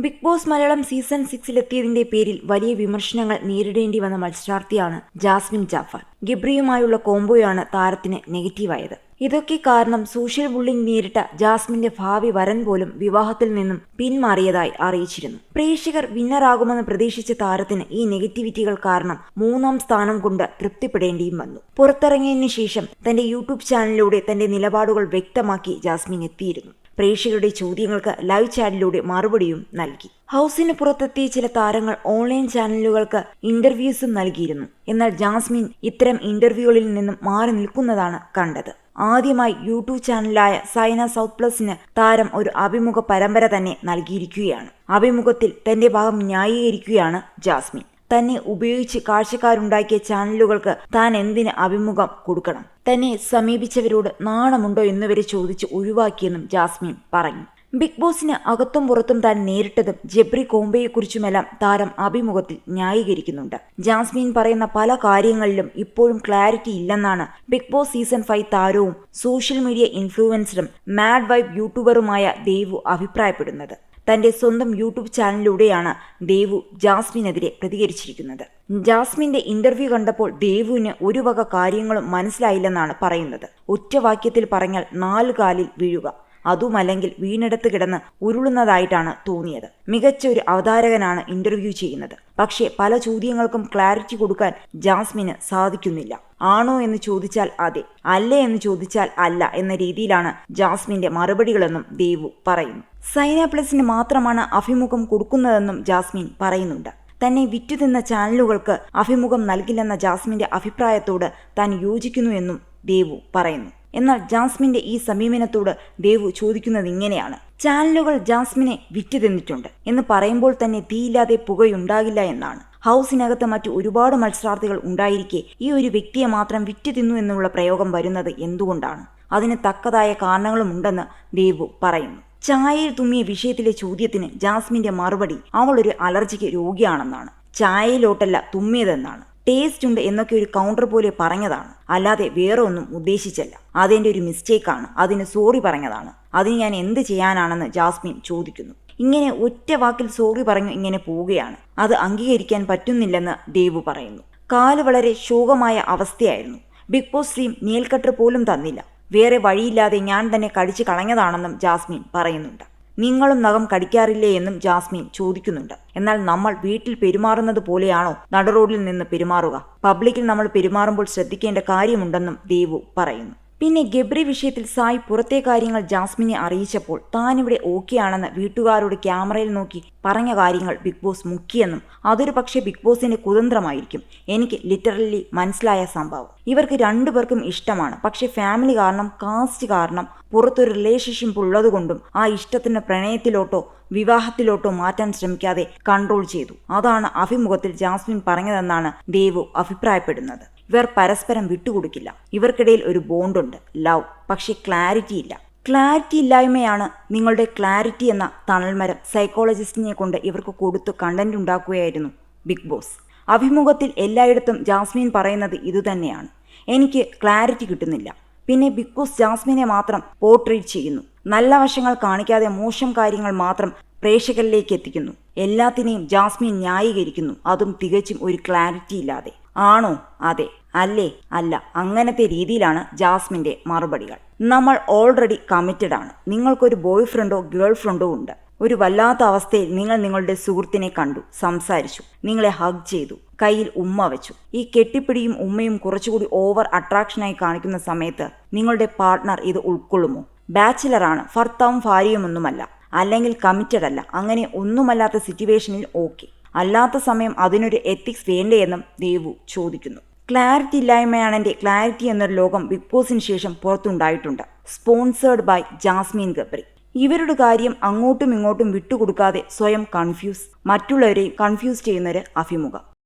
Big Boss Malayalam season സിക്സിലെത്തിയതിന്റെ പേരിൽ വലിയ വിമർശനങ്ങൾ നേരിടേണ്ടി വന്ന മത്സരാർത്ഥിയാണ് ജാസ്മിൻ ജാഫർ. ഗിബ്രിയുമായുള്ള കോംബോയാണ് താരത്തിന് നെഗറ്റീവായത്. ഇതൊക്കെ കാരണം സോഷ്യൽ ബുള്ളിംഗ് നേരിട്ട ജാസ്മിന്റെ ഭാവി വരൻ പോലും വിവാഹത്തിൽ നിന്നും പിന്മാറിയതായി അറിയിച്ചിരുന്നു. പ്രേക്ഷകർ വിന്നറാകുമെന്ന് പ്രതീക്ഷിച്ച താരത്തിന് ഈ നെഗറ്റിവിറ്റികൾ കാരണം മൂന്നാം സ്ഥാനം കൊണ്ട് തൃപ്തിപ്പെടേണ്ടിയും വന്നു. പുറത്തിറങ്ങിയതിനു ശേഷം തന്റെ യൂട്യൂബ് ചാനലിലൂടെ തന്റെ നിലപാടുകൾ വ്യക്തമാക്കി ജാസ്മിൻ എത്തിയിരുന്നു. പ്രേക്ഷകരുടെ ചോദ്യങ്ങൾക്ക് ലൈവ് ചാനലിലൂടെ മറുപടിയും നൽകി. ഹൗസിന് പുറത്തെത്തിയ ചില താരങ്ങൾ ഓൺലൈൻ ചാനലുകൾക്ക് ഇന്റർവ്യൂസും നൽകിയിരുന്നു. എന്നാൽ ജാസ്മിൻ ഇത്തരം ഇന്റർവ്യൂകളിൽ നിന്നും മാറി നിൽക്കുന്നതാണ് കണ്ടത്. ആദ്യമായി യൂട്യൂബ് ചാനലായ സൈന സൗത്ത് പ്ലസിന് താരം ഒരു അഭിമുഖ പരമ്പര തന്നെ നൽകിയിരിക്കുകയാണ്. അഭിമുഖത്തിൽ തന്റെ ഭാഗം ന്യായീകരിക്കുകയാണ് ജാസ്മിൻ. തന്നെ ഉപയോഗിച്ച് കാഴ്ചക്കാരുണ്ടാക്കിയ ചാനലുകൾക്ക് താൻ എന്തിന് അഭിമുഖം കൊടുക്കണം? തന്നെ സമീപിച്ചവരോട് നാണമുണ്ടോ എന്നുവരെ ചോദിച്ച് ഒഴിവാക്കിയെന്നും ജാസ്മിൻ പറഞ്ഞു. ബിഗ് ബോസിന് അകത്തും പുറത്തും താൻ നേരിട്ടതും ജബ്രി കോംബയെക്കുറിച്ചുമെല്ലാം താരം അഭിമുഖത്തിൽ ന്യായീകരിക്കുന്നുണ്ട്. ജാസ്മിൻ പറയുന്ന പല കാര്യങ്ങളിലും ഇപ്പോഴും ക്ലാരിറ്റി ഇല്ലെന്നാണ് ബിഗ് ബോസ് സീസൺ ഫൈവ് താരവും സോഷ്യൽ മീഡിയ ഇൻഫ്ലുവൻസറും മാഡ് വൈബ് യൂട്യൂബറുമായ ദേവു അഭിപ്രായപ്പെടുന്നത്. തന്റെ സ്വന്തം യൂട്യൂബ് ചാനലിലൂടെയാണ് ദേവു ജാസ്മിനെതിരെ പ്രതികരിച്ചിരിക്കുന്നത്. ജാസ്മിന്റെ ഇന്റർവ്യൂ കണ്ടപ്പോൾ ദേവുവിന് ഒരു വക കാര്യങ്ങളും മനസ്സിലായില്ലെന്നാണ് പറയുന്നത്. ഒറ്റവാക്യത്തിൽ പറഞ്ഞാൽ നാല് കാലിൽ വീഴുക. അതുമല്ലെങ്കിൽ വീണെടുത്ത് കിടന്ന് ഉരുളുന്നതായിട്ടാണ് തോന്നിയത്. മികച്ച ഒരു അവതാരകനാണ് ഇന്റർവ്യൂ ചെയ്യുന്നത്. പക്ഷേ പല ചോദ്യങ്ങൾക്കും ക്ലാരിറ്റി കൊടുക്കാൻ ജാസ്മിന് സാധിക്കുന്നില്ല. ആണോ എന്ന് ചോദിച്ചാൽ അതെ അല്ലേ എന്ന് ചോദിച്ചാൽ അല്ല എന്ന രീതിയിലാണ് ജാസ്മിന്റെ മറുപടികളെന്നും ദേവു പറയുന്നു. സൈന പ്ലസിന് മാത്രമാണ് അഭിമുഖം കൊടുക്കുന്നതെന്നും ജാസ്മിൻ പറയുന്നുണ്ട്. തന്നെ വിറ്റുതിന്ന ചാനലുകൾക്ക് അഭിമുഖം നൽകില്ലെന്ന ജാസ്മിന്റെ അഭിപ്രായത്തോട് താൻ യോജിക്കുന്നു എന്നും ദേവു പറയുന്നു. എന്നാൽ ജാസ്മിന്റെ ഈ സമീപനത്തോട് ദേവു ചോദിക്കുന്നത് ഇങ്ങനെയാണ്. ചാനലുകൾ ജാസ്മിനെ വിറ്റുതിന്നിട്ടുണ്ട് എന്ന് പറയുമ്പോൾ തന്നെ തീയില്ലാതെ പുകയുണ്ടാകില്ല എന്നാണ്. ഹൗസിനകത്ത് മറ്റു ഒരുപാട് മത്സരാർത്ഥികൾ ഉണ്ടായിരിക്കെ ഈ ഒരു വ്യക്തിയെ മാത്രം വിറ്റ് തിന്നു എന്നുള്ള പ്രയോഗം വരുന്നത് എന്തുകൊണ്ടാണ്? അതിന് തക്കതായ കാരണങ്ങളുമുണ്ടെന്ന് ദേവു പറയുന്നു. ചായയിൽ തുമ്മിയ വിഷയത്തിലെ ചോദ്യത്തിന് ജാസ്മിന്റെ മറുപടി അവൾ ഒരു അലർജിക്ക് രോഗിയാണെന്നാണ്. ചായയിലോട്ടല്ല തുമ്മിയതെന്നാണ്. ടേസ്റ്റ് ഉണ്ട് എന്നൊക്കെ ഒരു കൗണ്ടർ പോലെ പറഞ്ഞതാണ്. അല്ലാതെ വേറെ ഒന്നും ഉദ്ദേശിച്ചല്ല. അതെന്റെ ഒരു മിസ്റ്റേക്കാണ് അതിന് സോറി പറഞ്ഞതാണ്. അതിന് ഞാൻ എന്ത് ചെയ്യാനാണെന്ന് ജാസ്മിൻ ചോദിക്കുന്നു. ഇങ്ങനെ ഒറ്റ വാക്കിൽ സോറി പറഞ്ഞു ഇങ്ങനെ പോവുകയാണ്. അത് അംഗീകരിക്കാൻ പറ്റുന്നില്ലെന്ന് ദേവു പറയുന്നു. കാൽ വളരെ ശോകമായ അവസ്ഥയായിരുന്നു. ബിഗ് ബോസ് ടീം നീൽക്കട്ട് പോലും തന്നില്ല. വേറെ വഴിയില്ലാതെ ഞാൻ തന്നെ കടിച്ചു കളഞ്ഞതാണെന്നും ജാസ്മിൻ പറയുന്നുണ്ട്. നിങ്ങളും നഖം കടിക്കാറില്ലേ എന്നും ജാസ്മിൻ ചോദിക്കുന്നുണ്ട്. എന്നാൽ നമ്മൾ വീട്ടിൽ പെരുമാറുന്നത് പോലെയാണോ? നടുറോഡിൽ നിന്ന് പെരുമാറുക. പബ്ലിക്കിൽ നമ്മൾ പെരുമാറുമ്പോൾ ശ്രദ്ധിക്കേണ്ട കാര്യമുണ്ടെന്നും ദേവു പറയുന്നു. പിന്നെ ഗബ്രി വിഷയത്തിൽ സായ് പുറത്തെ കാര്യങ്ങൾ ജാസ്മിനെ അറിയിച്ചപ്പോൾ താനിവിടെ ഓക്കെ ആണെന്ന് വീട്ടുകാരോട് ക്യാമറയിൽ നോക്കി പറഞ്ഞ കാര്യങ്ങൾ ബിഗ് ബോസ് മുക്കിയെന്നും അതൊരു പക്ഷേ ബിഗ് ബോസിന്റെ കുതന്ത്രമായിരിക്കും. എനിക്ക് ലിറ്ററലി മനസ്സിലായ സംഭവം. ഇവർക്ക് രണ്ടുപേർക്കും ഇഷ്ടമാണ്. പക്ഷേ ഫാമിലി കാരണം കാസ്റ്റ് കാരണം പുറത്തൊരു റിലേഷൻഷിപ്പ് ഉള്ളതുകൊണ്ടും ആ ഇഷ്ടത്തിന് പ്രണയത്തിലോട്ടോ വിവാഹത്തിലോട്ടോ മാറ്റാൻ ശ്രമിക്കാതെ കൺട്രോൾ ചെയ്തു. അതാണ് അഭിമുഖത്തിൽ ജാസ്മിൻ പറഞ്ഞതെന്നാണ് ദേവു അഭിപ്രായപ്പെടുന്നത്. ഇവർ പരസ്പരം വിട്ടുകൊടുക്കില്ല. ഇവർക്കിടയിൽ ഒരു ബോണ്ടുണ്ട് ലവ്. പക്ഷെ ക്ലാരിറ്റി ഇല്ല. ക്ലാരിറ്റി ഇല്ലായ്മയാണ് നിങ്ങളുടെ ക്ലാരിറ്റി എന്ന തണൽമരം സൈക്കോളജിസ്റ്റിനെ കൊണ്ട് ഇവർക്ക് കൊടുത്ത് കണ്ടന്റ് ഉണ്ടാക്കുകയായിരുന്നു ബിഗ് ബോസ്. അഭിമുഖത്തിൽ എല്ലായിടത്തും ജാസ്മിൻ പറയുന്നത് ഇതുതന്നെയാണ്. എനിക്ക് ക്ലാരിറ്റി കിട്ടുന്നില്ല. പിന്നെ ബിഗ് ബോസ് ജാസ്മിനെ മാത്രം പോർട്രേറ്റ് ചെയ്യുന്നു. നല്ല വശങ്ങൾ കാണിക്കാതെ മോശം കാര്യങ്ങൾ മാത്രം പ്രേക്ഷകരിലേക്ക് എത്തിക്കുന്നു. എല്ലാത്തിനെയും ജാസ്മിൻ ന്യായീകരിക്കുന്നു. അതും തികച്ചും ഒരു ക്ലാരിറ്റി ഇല്ലാതെ. ആണോ? അതെ. അല്ലേ? അല്ല. അങ്ങനത്തെ രീതിയിലാണ് ജാസ്മിന്റെ മറുപടികൾ. നമ്മൾ ഓൾറെഡി കമ്മിറ്റഡ് ആണ്. നിങ്ങൾക്കൊരു ബോയ് ഫ്രണ്ടോ ഗേൾ ഫ്രണ്ടോ ഉണ്ട്. ഒരു വല്ലാത്ത അവസ്ഥയിൽ നിങ്ങൾ നിങ്ങളുടെ സുഹൃത്തിനെ കണ്ടു സംസാരിച്ചു നിങ്ങളെ ഹഗ് ചെയ്തു കയ്യിൽ ഉമ്മ വെച്ചു. ഈ കെട്ടിപ്പിടിയും ഉമ്മയും കുറച്ചുകൂടി ഓവർ അട്രാക്ഷനായി കാണിക്കുന്ന സമയത്ത് നിങ്ങളുടെ പാർട്ട്ണർ ഇത് ഉൾക്കൊള്ളുമോ? ബാച്ചിലറാണ് ഭർത്താവും ഭാര്യയുമൊന്നുമല്ല. അല്ലെങ്കിൽ കമ്മിറ്റഡ് അല്ല. അങ്ങനെ ഒന്നുമല്ലാത്ത സിറ്റുവേഷനിൽ ഓക്കെ അല്ലാത്ത സമയം അതിനൊരു എത്തിക്സ് വേണ്ടേ എന്നും ദേവു ചോദിക്കുന്നു. ക്ലാരിറ്റി ഇല്ലായ്മയാണ് എന്റെ ക്ലാരിറ്റി എന്നൊരു ലോകം ബിഗ് ബോസിന് ശേഷം പുറത്തുണ്ടായിട്ടുണ്ട്. സ്പോൺസേർഡ് ബൈ ജാസ്മിൻ ഗബ്രി ഇവരുടെ കാര്യം അങ്ങോട്ടും ഇങ്ങോട്ടും വിട്ടുകൊടുക്കാതെ സ്വയം കൺഫ്യൂസ് മറ്റുള്ളവരെയും കൺഫ്യൂസ് ചെയ്യുന്നൊരു അഭിമുഖം.